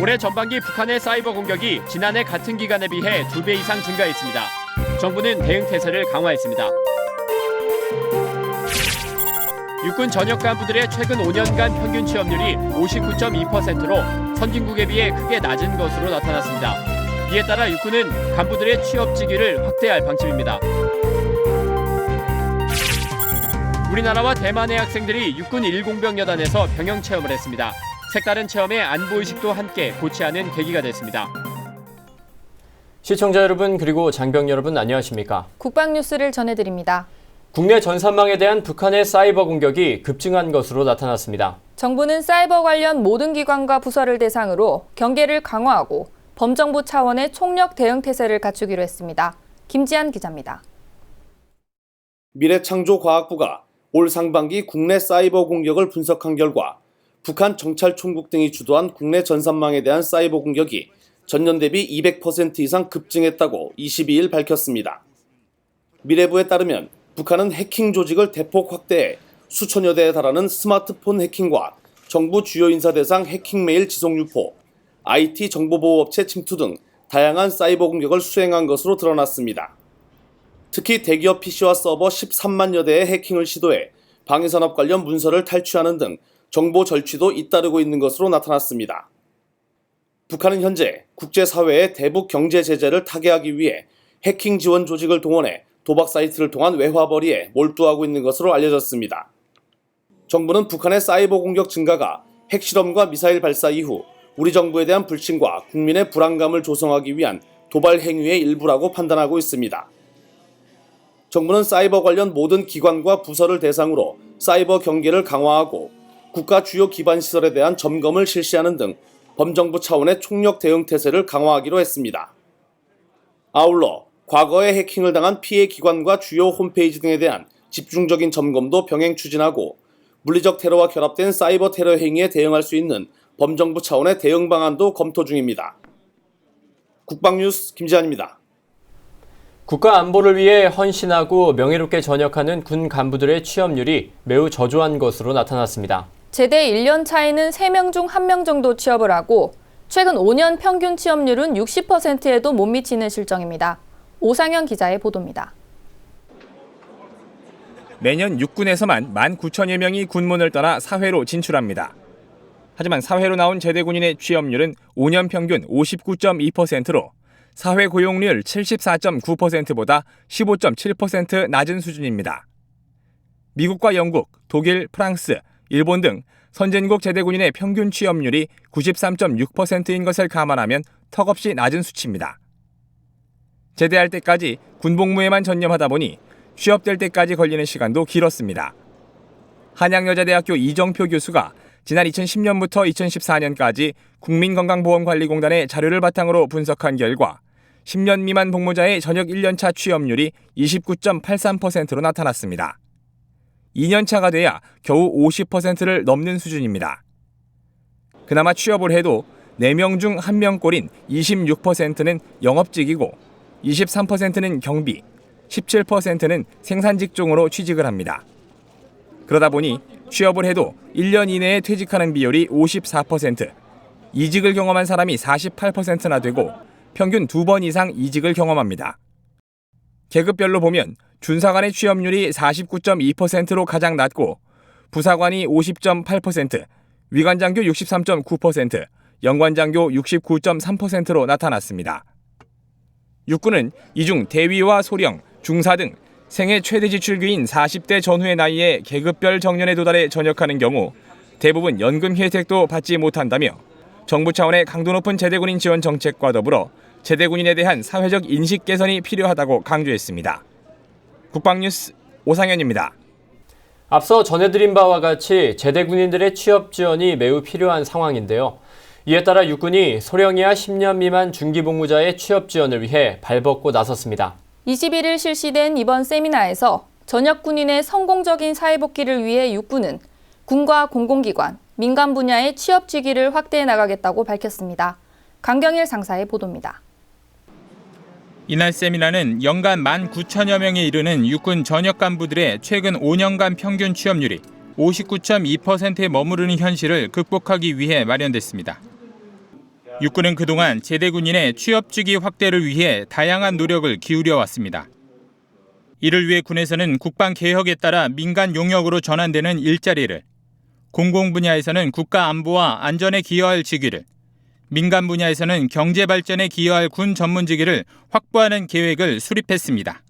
올해 전반기 북한의 사이버 공격이 지난해 같은 기간에 비해 두 배 이상 증가했습니다. 정부는 대응 태세를 강화했습니다. 육군 전역 간부들의 최근 5년간 평균 취업률이 59.2%로 선진국에 비해 크게 낮은 것으로 나타났습니다. 이에 따라 육군은 간부들의 취업 직위를 확대할 방침입니다. 우리나라와 대만의 학생들이 육군 일공병여단에서 병영 체험을 했습니다. 색다른 체험에 안보의식도 함께 고취하는 계기가 됐습니다. 시청자 여러분 그리고 장병 여러분 안녕하십니까? 국방 뉴스를 전해드립니다. 국내 전산망에 대한 북한의 사이버 공격이 급증한 것으로 나타났습니다. 정부는 사이버 관련 모든 기관과 부서를 대상으로 경계를 강화하고 범정부 차원의 총력 대응 태세를 갖추기로 했습니다. 김지한 기자입니다. 미래창조과학부가 올 상반기 국내 사이버 공격을 분석한 결과 북한 정찰총국 등이 주도한 국내 전산망에 대한 사이버 공격이 전년 대비 200% 이상 급증했다고 22일 밝혔습니다. 미래부에 따르면 북한은 해킹 조직을 대폭 확대해 수천여 대에 달하는 스마트폰 해킹과 정부 주요 인사 대상 해킹 메일 지속 유포, IT 정보보호업체 침투 등 다양한 사이버 공격을 수행한 것으로 드러났습니다. 특히 대기업 PC와 서버 13만여 대의 해킹을 시도해 방위산업 관련 문서를 탈취하는 등 정보 절취도 잇따르고 있는 것으로 나타났습니다. 북한은 현재 국제사회의 대북 경제 제재를 타개하기 위해 해킹 지원 조직을 동원해 도박 사이트를 통한 외화벌이에 몰두하고 있는 것으로 알려졌습니다. 정부는 북한의 사이버 공격 증가가 핵실험과 미사일 발사 이후 우리 정부에 대한 불신과 국민의 불안감을 조성하기 위한 도발 행위의 일부라고 판단하고 있습니다. 정부는 사이버 관련 모든 기관과 부서를 대상으로 사이버 경계를 강화하고 국가 주요 기반 시설에 대한 점검을 실시하는 등 범정부 차원의 총력 대응 태세를 강화하기로 했습니다. 아울러 과거에 해킹을 당한 피해 기관과 주요 홈페이지 등에 대한 집중적인 점검도 병행 추진하고 물리적 테러와 결합된 사이버 테러 행위에 대응할 수 있는 범정부 차원의 대응 방안도 검토 중입니다. 국방뉴스 김지한입니다. 국가 안보를 위해 헌신하고 명예롭게 전역하는 군 간부들의 취업률이 매우 저조한 것으로 나타났습니다. 제대 1년 차에는 3명 중 1명 정도 취업을 하고 최근 5년 평균 취업률은 60%에도 못 미치는 실정입니다. 오상현 기자의 보도입니다. 매년 육군에서만 19,000여 명이 군문을 떠나 사회로 진출합니다. 하지만 사회로 나온 제대군인의 취업률은 5년 평균 59.2%로 사회 고용률 74.9%보다 15.7% 낮은 수준입니다. 미국과 영국, 독일, 프랑스, 일본 등 선진국 제대군인의 평균 취업률이 93.6%인 것을 감안하면 턱없이 낮은 수치입니다. 제대할 때까지 군복무에만 전념하다 보니 취업될 때까지 걸리는 시간도 길었습니다. 한양여자대학교 이정표 교수가 지난 2010년부터 2014년까지 국민건강보험관리공단의 자료를 바탕으로 분석한 결과 10년 미만 복무자의 전역 1년차 취업률이 29.83%로 나타났습니다. 2년차가 돼야 겨우 50%를 넘는 수준입니다. 그나마 취업을 해도 4명 중 1명꼴인 26%는 영업직이고 23%는 경비, 17%는 생산 직종으로 취직을 합니다. 그러다 보니 취업을 해도 1년 이내에 퇴직하는 비율이 54%, 이직을 경험한 사람이 48%나 되고 평균 두 번 이상 이직을 경험합니다. 계급별로 보면 준사관의 취업률이 49.2%로 가장 낮고 부사관이 50.8%, 위관장교 63.9%, 영관장교 69.3%로 나타났습니다. 육군은 이중 대위와 소령, 중사 등 생애 최대 지출기인 40대 전후의 나이에 계급별 정년에 도달해 전역하는 경우 대부분 연금 혜택도 받지 못한다며 정부 차원의 강도 높은 제대군인 지원 정책과 더불어 제대군인에 대한 사회적 인식 개선이 필요하다고 강조했습니다. 국방뉴스 오상현입니다. 앞서 전해드린 바와 같이 제대 군인들의 취업 지원이 매우 필요한 상황인데요. 이에 따라 육군이 소령이야 10년 미만 중기 복무자의 취업 지원을 위해 발벗고 나섰습니다. 21일 실시된 이번 세미나에서 전역 군인의 성공적인 사회복귀를 위해 육군은 군과 공공기관, 민간 분야의 취업 직위를 확대해 나가겠다고 밝혔습니다. 강경일 상사의 보도입니다. 이날 세미나는 연간 19,000여 명에 이르는 육군 전역 간부들의 최근 5년간 평균 취업률이 59.2%에 머무르는 현실을 극복하기 위해 마련됐습니다. 육군은 그동안 제대 군인의 취업 주기 확대를 위해 다양한 노력을 기울여 왔습니다. 이를 위해 군에서는 국방 개혁에 따라 민간 용역으로 전환되는 일자리를, 공공 분야에서는 국가 안보와 안전에 기여할 직위를, 민간 분야에서는 경제 발전에 기여할 군 전문직위를 확보하는 계획을 수립했습니다.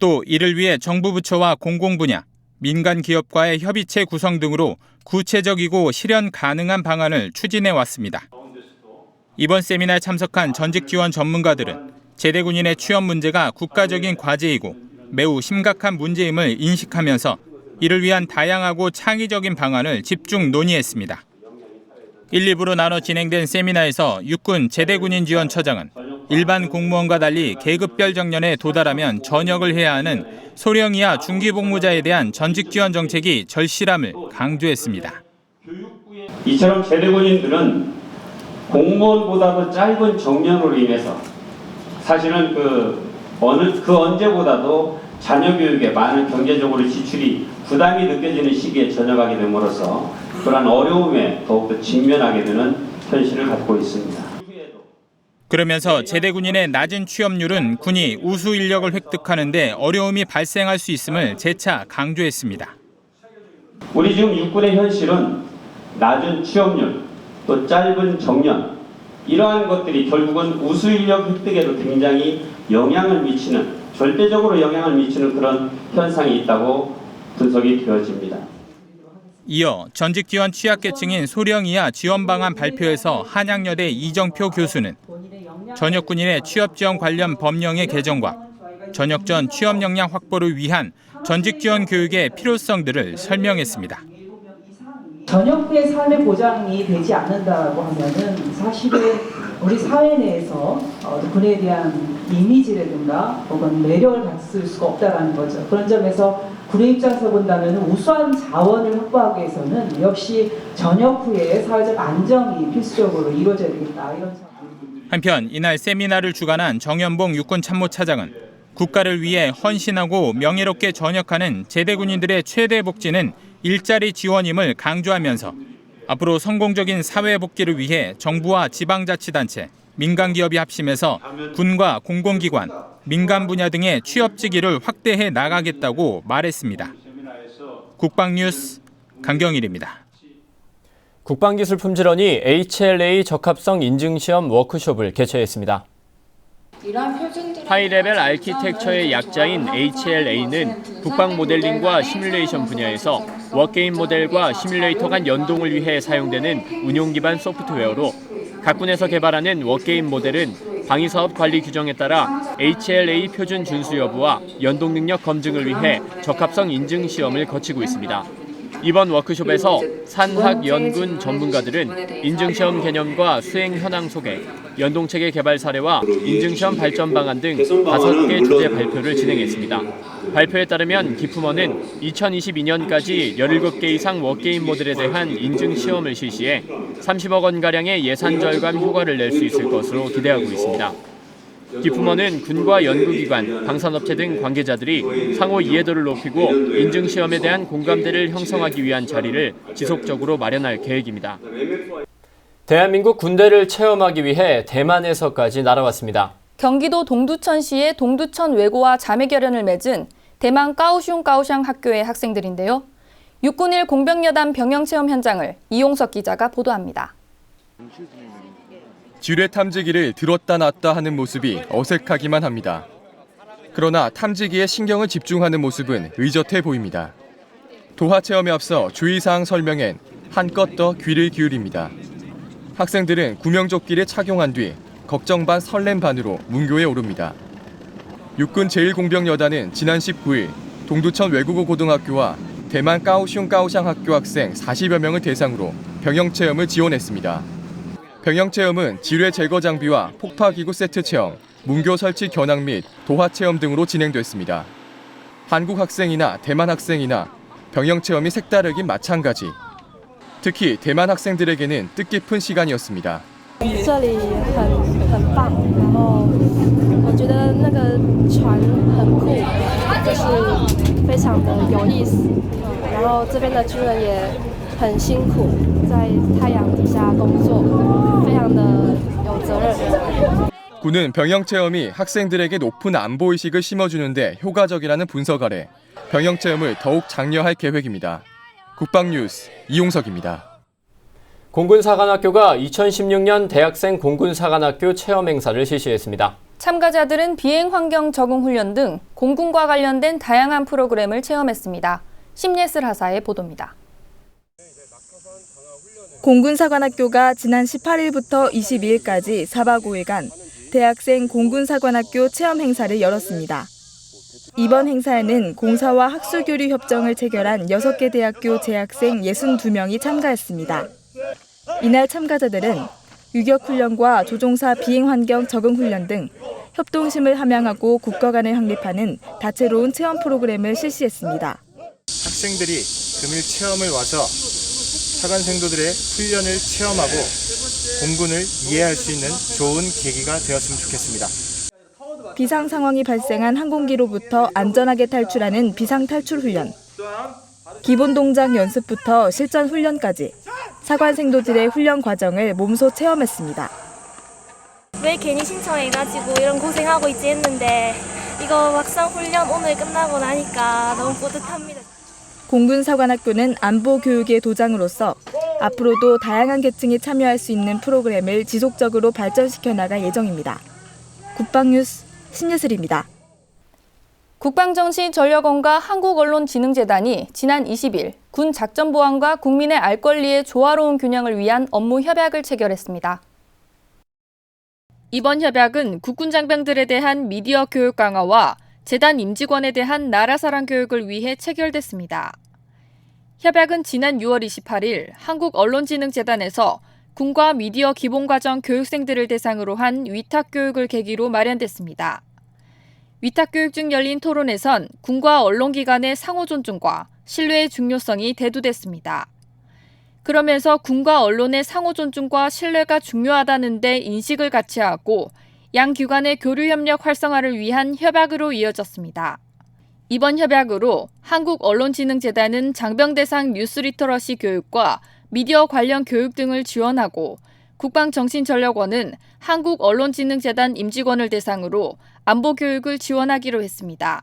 또 이를 위해 정부 부처와 공공 분야, 민간 기업과의 협의체 구성 등으로 구체적이고 실현 가능한 방안을 추진해 왔습니다. 이번 세미나에 참석한 전직 지원 전문가들은 제대 군인의 취업 문제가 국가적인 과제이고 매우 심각한 문제임을 인식하면서 이를 위한 다양하고 창의적인 방안을 집중 논의했습니다. 1, 2부로 나눠 진행된 세미나에서 육군 제대군인 지원 처장은 일반 공무원과 달리 계급별 정년에 도달하면 전역을 해야 하는 소령 이하 중기 복무자에 대한 전직 지원 정책이 절실함을 강조했습니다. 이처럼 제대군인들은 공무원보다도 짧은 정년으로 인해서 사실은 그 어느 그 언제보다도 자녀 교육에 많은 경제적으로 지출이 부담이 느껴지는 시기에 전역하게 됨으로써 그러한 어려움에 더욱더 직면하게 되는 현실을 갖고 있습니다. 그러면서 제대 군인의 낮은 취업률은 군이 우수 인력을 획득하는데 어려움이 발생할 수 있음을 재차 강조했습니다. 우리 지금 육군의 현실은 낮은 취업률, 또 짧은 정년 이러한 것들이 결국은 우수 인력 획득에도 굉장히 영향을 미치는 절대적으로 영향을 미치는 그런 현상이 있다고 분석이 되어집니다. 이어 전직 지원 취약계층인 소령 이하 지원 방안 발표에서 한양여대 이정표 교수는 전역 군인의 취업 지원 관련 법령의 개정과 전역 전 취업 역량 확보를 위한 전직 지원 교육의 필요성들을 설명했습니다. 전역 후의 삶의 보장이 되지 않는다고 하면은 사실은 우리 사회 내에서 어, 군에 대한 이미지라든가 혹은 매력을 갖을 수가 없다라는 거죠. 그런 점에서 군의 입장에서 본다면 우수한 자원을 확보하기 위해서는 역시 전역 후에 사회적 안정이 필수적으로 이루어져야 되겠다 이런. 한편 이날 세미나를 주관한 정연봉 육군 참모 차장은 국가를 위해 헌신하고 명예롭게 전역하는 제대 군인들의 최대 복지는 일자리 지원임을 강조하면서 앞으로 성공적인 사회 복귀를 위해 정부와 지방자치단체, 민간기업이 합심해서 군과 공공기관, 민간 분야 등의 취업지기를 확대해 나가겠다고 말했습니다. 국방뉴스 강경일입니다. 국방기술품질원이 HLA 적합성 인증시험 워크숍을 개최했습니다. 하이레벨 아키텍처의 약자인 HLA는 국방 모델링과 시뮬레이션 분야에서 워게임 모델과 시뮬레이터 간 연동을 위해 사용되는 운용 기반 소프트웨어로 각 군에서 개발하는 워게임 모델은 방위사업 관리 규정에 따라 HLA 표준 준수 여부와 연동 능력 검증을 위해 적합성 인증 시험을 거치고 있습니다. 이번 워크숍에서 산학 연군 전문가들은 인증시험 개념과 수행 현황 소개, 연동체계 개발 사례와 인증시험 발전 방안 등 다섯 개 주제 발표를 진행했습니다. 발표에 따르면 기품원은 2022년까지 17개 이상 워게임 모델에 대한 인증 시험을 실시해 30억 원가량의 예산 절감 효과를 낼 수 있을 것으로 기대하고 있습니다. 기품원은 군과 연구기관, 방산업체 등 관계자들이 상호 이해도를 높이고 인증 시험에 대한 공감대를 형성하기 위한 자리를 지속적으로 마련할 계획입니다. 대한민국 군대를 체험하기 위해 대만에서까지 날아왔습니다. 경기도 동두천시의 동두천 외고와 자매결연을 맺은 대만 까오슝 까오샹 학교의 학생들인데요. 6군일 공병여단 병영체험 현장을 이용석 기자가 보도합니다. 지뢰 탐지기를 들었다 놨다 하는 모습이 어색하기만 합니다. 그러나 탐지기에 신경을 집중하는 모습은 의젓해 보입니다. 도하 체험에 앞서 주의사항 설명엔 한껏 더 귀를 기울입니다. 학생들은 구명조끼를 착용한 뒤 걱정 반 설렘 반으로 문교에 오릅니다. 육군 제1공병여단은 지난 19일 동두천 외국어 고등학교와 대만 까오슝 까오샹 학교 학생 40여 명을 대상으로 병영 체험을 지원했습니다. 병영 체험은 지뢰 제거 장비와 폭파 기구 세트 체험, 문교 설치 견학 및 도하 체험 등으로 진행됐습니다. 한국 학생이나 대만 학생이나 병영 체험이 색다르긴 마찬가지. 특히 대만 학생들에게는 뜻깊은 시간이었습니다. 这里很很棒，然后我觉得那个船很酷，就是非常的有意思。嗯然后这边的军人也 很辛苦，在太阳底下工作，非常的有责任感。 군은 병영 체험이 학생들에게 높은 안보 의식을 심어주는데 효과적이라는 분석 아래 병영 체험을 더욱 장려할 계획입니다. 국방뉴스 이용석입니다. 공군사관학교가 2016년 대학생 공군사관학교 체험 행사를 실시했습니다. 참가자들은 비행 환경 적응 훈련 등 공군과 관련된 다양한 프로그램을 체험했습니다. 심예슬 하사의 보도입니다. 공군사관학교가 지난 18일부터 22일까지 4박 5일간 대학생 공군사관학교 체험 행사를 열었습니다. 이번 행사에는 공사와 학술교류 협정을 체결한 6개 대학교 재학생 62명이 참가했습니다. 이날 참가자들은 유격훈련과 조종사 비행환경 적응훈련 등 협동심을 함양하고 국가 간을 확립하는 다채로운 체험 프로그램을 실시했습니다. 학생들이 금일 체험을 와서 사관생도들의 훈련을 체험하고 공군을 이해할 수 있는 좋은 계기가 되었으면 좋겠습니다. 비상 상황이 발생한 항공기로부터 안전하게 탈출하는 비상 탈출 훈련. 기본 동작 연습부터 실전 훈련까지 사관생도들의 훈련 과정을 몸소 체험했습니다. 왜 괜히 신청해가지고 이런 고생하고 있지 했는데 이거 막상 훈련 오늘 끝나고 나니까 너무 뿌듯합니다. 공군사관학교는 안보 교육의 도장으로서 앞으로도 다양한 계층이 참여할 수 있는 프로그램을 지속적으로 발전시켜 나갈 예정입니다. 국방뉴스 신예슬입니다. 국방정신 전력원과 한국언론진흥재단이 지난 20일 군 작전 보안과 국민의 알 권리의 조화로운 균형을 위한 업무 협약을 체결했습니다. 이번 협약은 국군 장병들에 대한 미디어 교육 강화와 재단 임직원에 대한 나라 사랑 교육을 위해 체결됐습니다. 협약은 지난 6월 28일 한국 언론진흥재단에서 군과 미디어 기본과정 교육생들을 대상으로 한 위탁 교육을 계기로 마련됐습니다. 위탁 교육 중 열린 토론에선 군과 언론기관의 상호 존중과 신뢰의 중요성이 대두됐습니다. 그러면서 군과 언론의 상호 존중과 신뢰가 중요하다는 데 인식을 같이 하고 양 기관의 교류 협력 활성화를 위한 협약으로 이어졌습니다. 이번 협약으로 한국언론진흥재단은 장병 대상 뉴스 리터러시 교육과 미디어 관련 교육 등을 지원하고 국방정신전력원은 한국언론진흥재단 임직원을 대상으로 안보 교육을 지원하기로 했습니다.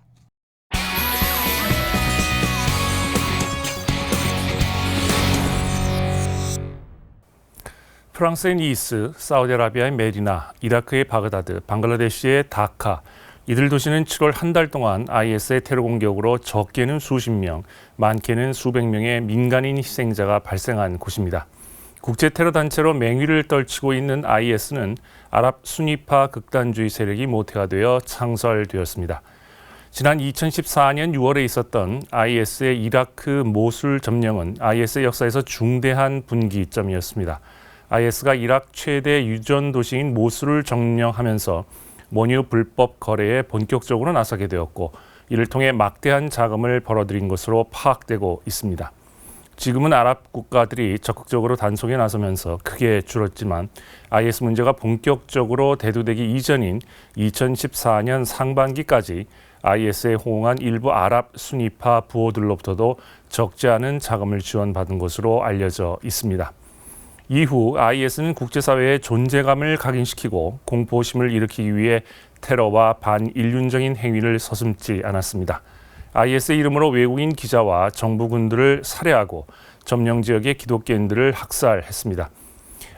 프랑스의 니스, 사우디아라비아의 메리나, 이라크의 바그다드, 방글라데시의 다카 이들 도시는 7월 한 달 동안 IS의 테러 공격으로 적게는 수십 명, 많게는 수백 명의 민간인 희생자가 발생한 곳입니다. 국제 테러 단체로 맹위를 떨치고 있는 IS는 아랍 순위파 극단주의 세력이 모태가 되어 창설되었습니다. 지난 2014년 6월에 있었던 IS의 이라크 모술 점령은 IS의 역사에서 중대한 분기점이었습니다. IS가 이라크 최대 유전 도시인 모술을 점령하면서 원유 불법 거래에 본격적으로 나서게 되었고 이를 통해 막대한 자금을 벌어들인 것으로 파악되고 있습니다. 지금은 아랍 국가들이 적극적으로 단속에 나서면서 크게 줄었지만 IS 문제가 본격적으로 대두되기 이전인 2014년 상반기까지 IS에 호응한 일부 아랍 순위파 부호들로부터도 적지 않은 자금을 지원받은 것으로 알려져 있습니다. 이후 IS는 국제사회의 존재감을 각인시키고 공포심을 일으키기 위해 테러와 반인륜적인 행위를 서슴지 않았습니다. IS의 이름으로 외국인 기자와 정부군들을 살해하고 점령 지역의 기독교인들을 학살했습니다.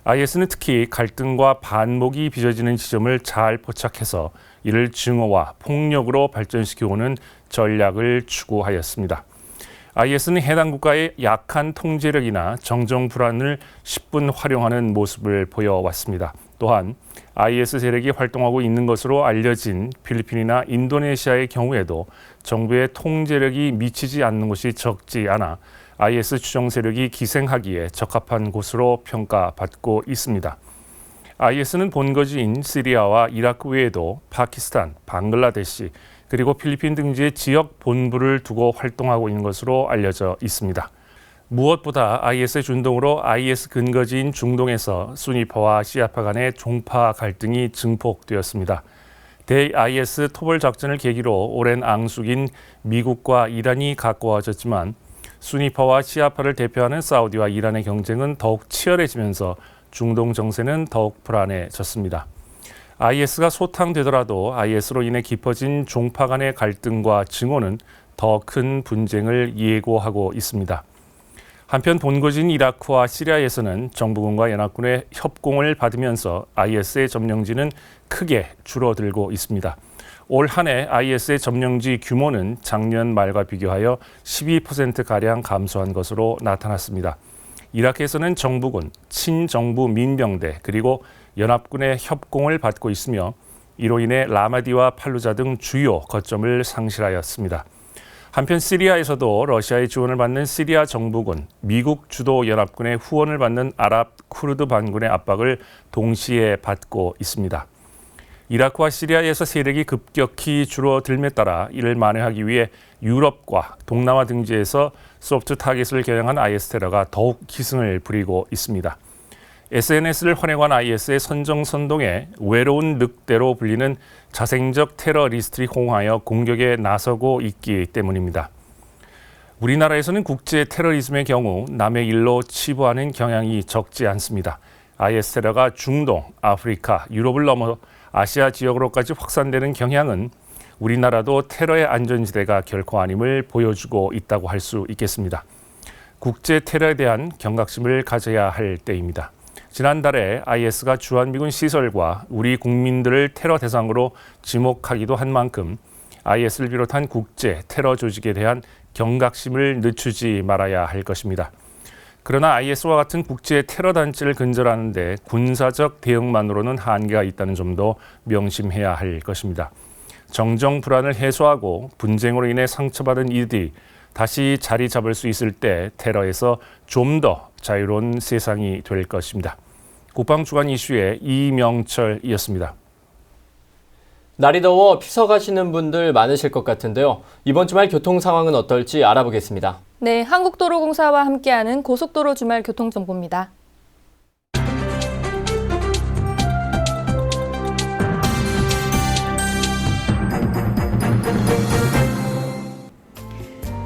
IS는 특히 갈등과 반목이 빚어지는 지점을 잘 포착해서 이를 증오와 폭력으로 발전시켜오는 전략을 추구하였습니다. IS는 해당 국가의 약한 통제력이나 정정 불안을 10분 활용하는 모습을 보여왔습니다. 또한 IS 세력이 활동하고 있는 것으로 알려진 필리핀이나 인도네시아의 경우에도 정부의 통제력이 미치지 않는 곳이 적지 않아 IS 추종 세력이 기생하기에 적합한 곳으로 평가받고 있습니다. IS는 본거지인 시리아와 이라크 외에도 파키스탄, 방글라데시, 그리고 필리핀 등지의 지역 본부를 두고 활동하고 있는 것으로 알려져 있습니다. 무엇보다 IS의 준동으로 IS 근거지인 중동에서 수니파와 시아파 간의 종파 갈등이 증폭되었습니다. 대IS 토벌 작전을 계기로 오랜 앙숙인 미국과 이란이 가까워졌지만 수니파와 시아파를 대표하는 사우디와 이란의 경쟁은 더욱 치열해지면서 중동 정세는 더욱 불안해졌습니다. IS가 소탕되더라도 IS로 인해 깊어진 종파 간의 갈등과 증오는 더 큰 분쟁을 예고하고 있습니다. 한편 본거지인 이라크와 시리아에서는 정부군과 연합군의 협공을 받으면서 IS의 점령지는 크게 줄어들고 있습니다. 올 한해 IS의 점령지 규모는 작년 말과 비교하여 12%가량 감소한 것으로 나타났습니다. 이라크에서는 정부군, 친정부 민병대 그리고 연합군의 협공을 받고 있으며 이로 인해 라마디와 팔루자 등 주요 거점을 상실하였습니다. 한편 시리아에서도 러시아의 지원을 받는 시리아 정부군, 미국 주도 연합군의 후원을 받는 아랍 쿠르드 반군의 압박을 동시에 받고 있습니다. 이라크와 시리아에서 세력이 급격히 줄어들에 따라 이를 만회하기 위해 유럽과 동남아 등지에서 소프트 타겟을 겨냥한 IS 테러가 더욱 기승을 부리고 있습니다. SNS를 활용한 IS의 선정 선동에 외로운 늑대로 불리는 자생적 테러리스트를 홍하여 공격에 나서고 있기 때문입니다. 우리나라에서는 국제 테러리즘의 경우 남의 일로 치부하는 경향이 적지 않습니다. IS 테러가 중동, 아프리카, 유럽을 넘어 아시아 지역으로까지 확산되는 경향은 우리나라도 테러의 안전지대가 결코 아님을 보여주고 있다고 할 수 있겠습니다. 국제 테러에 대한 경각심을 가져야 할 때입니다. 지난달에 IS가 주한미군 시설과 우리 국민들을 테러 대상으로 지목하기도 한 만큼 IS를 비롯한 국제 테러 조직에 대한 경각심을 늦추지 말아야 할 것입니다. 그러나 IS와 같은 국제 테러 단체를 근절하는데 군사적 대응만으로는 한계가 있다는 점도 명심해야 할 것입니다. 정정 불안을 해소하고 분쟁으로 인해 상처받은 이들이 다시 자리 잡을 수 있을 때 테러에서 좀 더 자유로운 세상이 될 것입니다. 국방주간 이슈의 이명철이었습니다. 날이 더워 피서 가시는 분들 많으실 것 같은데요. 이번 주말 교통 상황은 어떨지 알아보겠습니다. 네, 한국도로공사와 함께하는 고속도로 주말 교통정보입니다.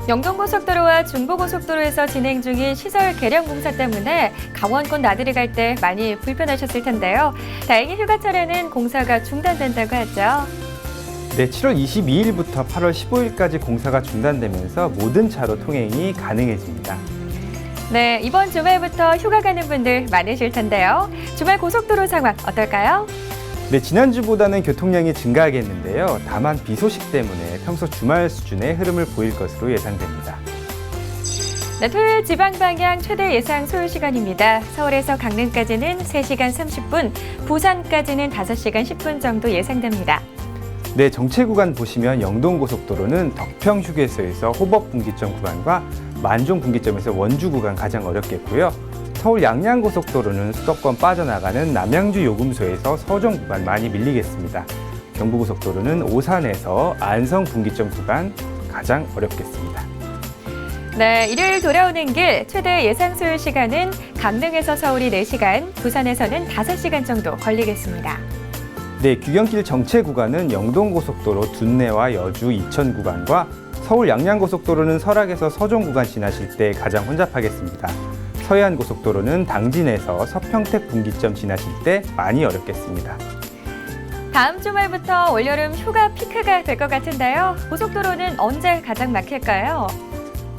영동고속도로와 중부고속도로에서 진행 중인 시설 개량 공사 때문에 강원권 나들이 갈 때 많이 불편하셨을 텐데요. 다행히 휴가철에는 공사가 중단된다고 하죠. 네, 7월 22일부터 8월 15일까지 공사가 중단되면서 모든 차로 통행이 가능해집니다. 네, 이번 주말부터 휴가 가는 분들 많으실 텐데요. 주말 고속도로 상황 어떨까요? 네, 지난주보다는 교통량이 증가하겠는데요. 다만 비 소식 때문에 평소 주말 수준의 흐름을 보일 것으로 예상됩니다. 네, 토요일 지방 방향 최대 예상 소요 시간입니다. 서울에서 강릉까지는 3시간 30분, 부산까지는 5시간 10분 정도 예상됩니다. 네, 정체 구간 보시면 영동고속도로는 덕평 휴게소에서 호법 분기점 구간과 만종 분기점에서 원주 구간 가장 어렵겠고요. 서울 양양고속도로는 수도권 빠져나가는 남양주 요금소에서 서종 구간 많이 밀리겠습니다. 경부고속도로는 오산에서 안성 분기점 구간 가장 어렵겠습니다. 네, 일요일 돌아오는 길 최대 예상 소요 시간은 강릉에서 서울이 4시간, 부산에서는 5시간 정도 걸리겠습니다. 네, 귀경길 정체 구간은 영동고속도로 둔내와 여주 이천 구간과 서울 양양고속도로는 설악에서 서종 구간 지나실 때 가장 혼잡하겠습니다. 서해안 고속도로는 당진에서 서평택 분기점 지나실 때 많이 어렵겠습니다. 다음 주말부터 올여름 휴가 피크가 될 것 같은데요. 고속도로는 언제 가장 막힐까요?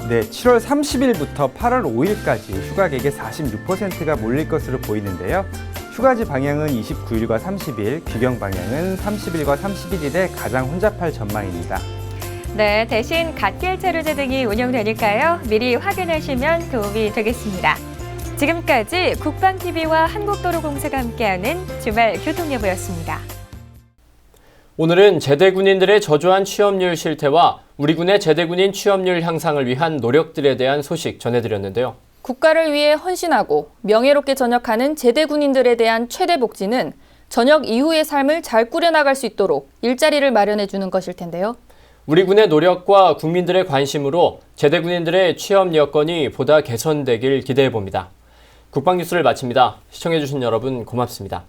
네, 7월 30일부터 8월 5일까지 휴가객의 46%가 몰릴 것으로 보이는데요. 휴가지 방향은 29일과 30일, 귀경 방향은 30일과 31일에 가장 혼잡할 전망입니다. 네, 대신 갓길 체류제 등이 운영되니까요. 미리 확인하시면 도움이 되겠습니다. 지금까지 국방TV와 한국도로공사가 함께하는 주말 교통예보였습니다. 오늘은 제대 군인들의 저조한 취업률 실태와 우리 군의 제대 군인 취업률 향상을 위한 노력들에 대한 소식 전해드렸는데요. 국가를 위해 헌신하고 명예롭게 전역하는 제대 군인들에 대한 최대 복지는 전역 이후의 삶을 잘 꾸려나갈 수 있도록 일자리를 마련해 주는 것일 텐데요. 우리 군의 노력과 국민들의 관심으로 제대 군인들의 취업 여건이 보다 개선되길 기대해 봅니다. 국방 뉴스를 마칩니다. 시청해 주신 여러분 고맙습니다.